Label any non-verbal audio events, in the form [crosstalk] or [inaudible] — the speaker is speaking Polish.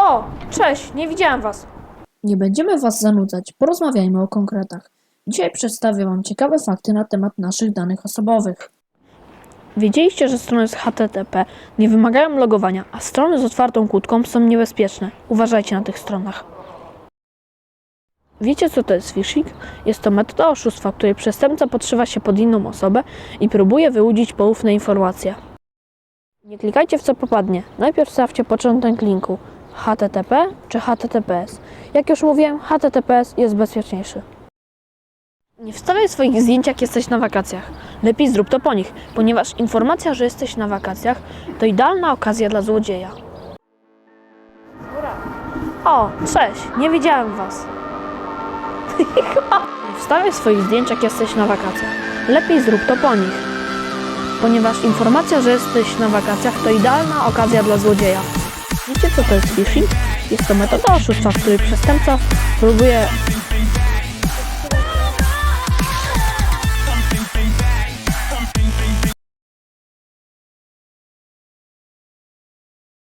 O, cześć, nie widziałem was. Nie będziemy Was zanudzać, porozmawiajmy o konkretach. Dzisiaj przedstawię Wam ciekawe fakty na temat naszych danych osobowych. Wiedzieliście, że strony z HTTP nie wymagają logowania, a strony z otwartą kłódką są niebezpieczne. Uważajcie na tych stronach. Wiecie, co to jest phishing? Jest to metoda oszustwa, w której przestępca podszywa się pod inną osobę i próbuje wyłudzić poufne informacje. Nie klikajcie w co popadnie. Najpierw sprawdźcie początek linku. HTTP czy HTTPS. Jak już mówiłem, HTTPS jest bezpieczniejszy. Nie wstawiaj swoich zdjęć, jak jesteś na wakacjach. Lepiej zrób to po nich, ponieważ informacja, że jesteś na wakacjach, to idealna okazja dla złodzieja. O, cześć, nie widziałem was. [laughs] Nie wstawiaj swoich zdjęć, jak jesteś na wakacjach. Lepiej zrób to po nich, ponieważ informacja, że jesteś na wakacjach, to idealna okazja dla złodzieja. Wiecie, co to jest phishing? Jest to metoda oszustwa, w której przestępca próbuje